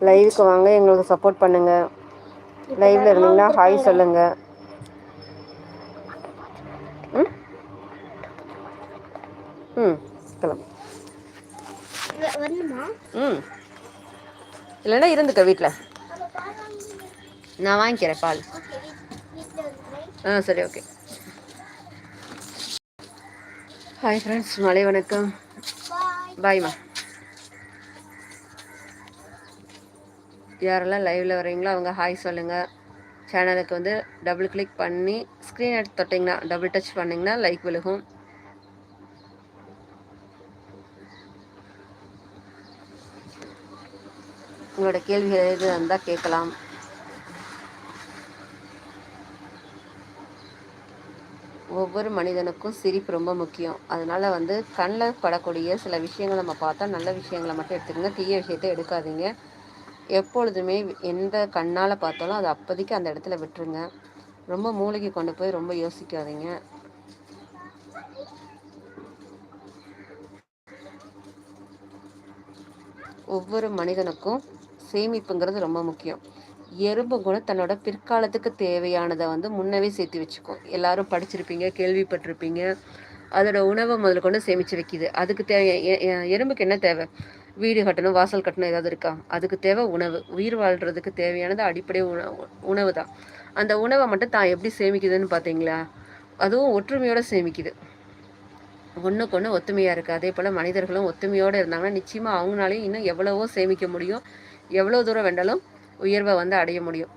லைவுக்கு வாங்க எங்களுக்கு சப்போர்ட் பண்ணுங்கள் லைவில் இருந்தீங்கன்னா ஹாய் சொல்லுங்கள் ம்? ம் கிளம்பு. ம். இல்லைன்னா இருந்துக்க வீட்டில் நான் வாங்கிக்கிறேன் பால். ஆ சரி ஓகே. ஹாய் ஃப்ரெண்ட்ஸ் மலை வணக்கம். பாய்மா யாரெல்லாம் லைவில் வரீங்களோ அவங்க ஹாய் சொல்லுங்கள் சேனலுக்கு வந்து டபுள் கிளிக் பண்ணி ஸ்க்ரீன் எடுத்து தொட்டிங்கன்னா டபுள் டச் பண்ணிங்கன்னா லைக் விழுகும். உங்களோட கேள்விகள் எது இருந்தால் கேட்கலாம். ஒவ்வொரு மனிதனுக்கும் சிரிப்பு ரொம்ப முக்கியம். அதனால் வந்து கண்ணில் படக்கூடிய சில விஷயங்களை நம்ம பார்த்தா நல்ல விஷயங்களை மட்டும் எடுத்துக்கோங்க. தீய விஷயத்தை எடுக்காதீங்க. எப்பொழுதுமே எந்த கண்ணால் பார்த்தாலும் அதை அப்போதைக்கு அந்த இடத்துல விட்டுருங்க. ரொம்ப மூளைக்கு கொண்டு போய் ரொம்ப யோசிக்காதீங்க. ஒவ்வொரு மனிதனுக்கும் சேமிப்புங்கிறது ரொம்ப முக்கியம். எறும்பு கூட தன்னோட பிற்காலத்துக்கு தேவையானதை வந்து முன்னவே சேர்த்து வச்சுக்கும். எல்லாரும் படிச்சிருப்பீங்க கேள்விப்பட்டிருப்பீங்க. அதோட உணவை முதல்ல கொண்டு சேமித்து வைக்கிது. அதுக்கு தேவை எறும்புக்கு என்ன தேவை? வீடு கட்டணும் வாசல் கட்டணும் ஏதாவது இருக்கா? அதுக்கு தேவை உணவு. உயிர் வாழ்கிறதுக்கு தேவையானது அடிப்படை உணவு உணவு தான். அந்த உணவை மட்டும் தான் எப்படி சேமிக்குதுன்னு பார்த்தீங்களா? அதுவும் ஒற்றுமையோடு சேமிக்குது. ஒன்றுக்கு ஒன்று ஒத்துமையாக இருக்குது அதே போல் மனிதர்களும் ஒத்துமையோடு இருந்தாங்கன்னா நிச்சயமாக அவங்களாலையும் இன்னும் எவ்வளவோ சேமிக்க முடியும். எவ்வளோ தூரம் வேண்டாலும் உயர்வை வந்து அடைய முடியும்.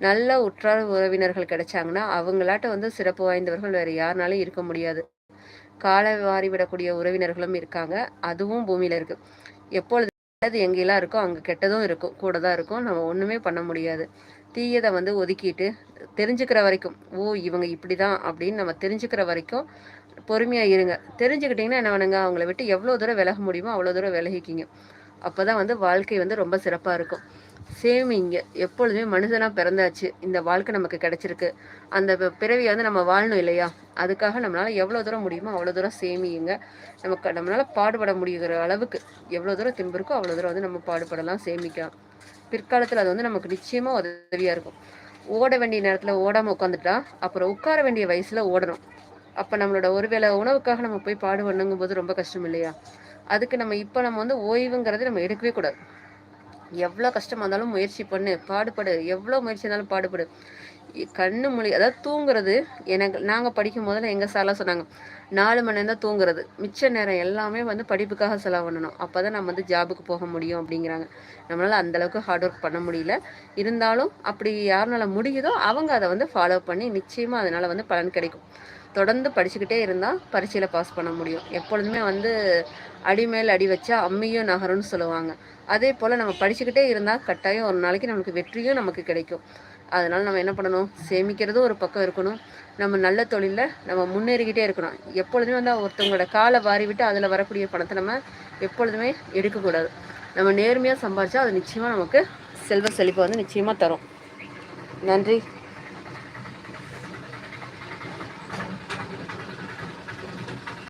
நல்ல உற்றார் உறவினர்கள் கிடைச்சாங்கன்னா அவங்களாட்ட வந்து சிறப்பு வாய்ந்தவர்கள் வேறு யாருனாலும் இருக்க முடியாது. காலை வாரி விடக்கூடிய உறவினர்களும் இருக்காங்க. அதுவும் பூமியில் இருக்குது எப்பொழுது நல்லது எங்கெல்லாம் இருக்கோ அங்கே கெட்டதும் இருக்கும். கூட தான் இருக்கும். நம்ம ஒன்றுமே பண்ண முடியாது. தீயதை வந்து ஒதுக்கிட்டு தெரிஞ்சுக்கிற வரைக்கும் ஓ இவங்க இப்படி தான் அப்படின்னு நம்ம தெரிஞ்சுக்கிற வரைக்கும் பொறுமையாக இருங்க. தெரிஞ்சுக்கிட்டிங்கன்னா என்ன பண்ணுங்க அவங்கள விட்டு எவ்வளோ தூரம் விலக முடியுமோ அவ்வளோ தூரம் விலகிக்கிங்க. அப்போ தான் வந்து வாழ்க்கை வந்து ரொம்ப சிறப்பாக இருக்கும். சேமிங்க எப்பொழுதுமே மனுஷனாக பிறந்தாச்சு. இந்த வாழ்க்கை நமக்கு கிடைச்சிருக்கு. அந்த பிறவியை வந்து நம்ம வாழணும் இல்லையா? அதுக்காக நம்மளால் எவ்வளோ தூரம் முடியுமோ அவ்வளோ தூரம் சேமியுங்க. நமக்கு நம்மளால் பாடுபட முடிகிற அளவுக்கு எவ்வளோ தூரம் திம்பிருக்கோ அவ்வளோ தூரம் வந்து நம்ம பாடுபடலாம் சேமிக்கலாம். பிற்காலத்தில் அது வந்து நமக்கு நிச்சயமாக உதவியாக இருக்கும். ஓட வேண்டிய நேரத்தில் ஓடாமல் உட்காந்துட்டா அப்புறம் உட்கார வேண்டிய வயசில் ஓடணும். அப்போ நம்மளோட ஒருவேளை உணவுக்காக நம்ம போய் பாடுபடணுங்கும் போது ரொம்ப கஷ்டம் இல்லையா? அதுக்கு நம்ம இப்போ நம்ம வந்து ஓய்வுங்கிறது நம்ம எடுக்கவே கூடாது. எவ்வளோ கஷ்டமாக இருந்தாலும் முயற்சி பண்ணு பாடுபடு. எவ்வளோ முயற்சி இருந்தாலும் பாடுபடு. கண்ணு மொழி அதாவது தூங்குறது எனக்கு நாங்கள் படிக்கும் போதில் எங்கள் சார்லாம் சொன்னாங்க நாலு மணி நேரம் தான் தூங்குறது. மிச்ச நேரம் எல்லாமே வந்து படிப்புக்காக செலவு பண்ணணும். அப்போ தான் நம்ம வந்து ஜாபுக்கு போக முடியும் அப்படிங்கிறாங்க. நம்மளால் அந்தளவுக்கு ஹார்ட் ஒர்க் பண்ண முடியல. இருந்தாலும் அப்படி யாருனால முடியுதோ அவங்க அதை வந்து ஃபாலோ பண்ணி நிச்சயமாக அதனால் வந்து பலன் கிடைக்கும். தொடர்ந்து படிச்சுக்கிட்டே இருந்தால் பரீட்சையில் பாஸ் பண்ண முடியும். எப்பொழுதுமே வந்து அடி மேல் அடி வச்சா அம்மியும் நகரும்னு சொல்லுவாங்க. அதே போல் நம்ம படிச்சுக்கிட்டே இருந்தால் கட்டாயம் ஒரு நாளைக்கு நமக்கு வெற்றியும் நமக்கு கிடைக்கும். அதனால் நம்ம என்ன பண்ணணும்? சேமிக்கிறதும் ஒரு பக்கம் இருக்கணும். நம்ம நல்ல தொழிலில் நம்ம முன்னேறிக்கிட்டே இருக்கணும். எப்பொழுதுமே வந்து ஒருத்தவங்களோட காலை வாரி விட்டு அதில் வரக்கூடிய பணத்தை நம்ம எப்பொழுதுமே எடுக்கக்கூடாது. நம்ம நேர்மையாக சம்பாரித்தா அது நிச்சயமாக நமக்கு செல்வ செழிப்பை வந்து நிச்சயமாக தரும். நன்றி.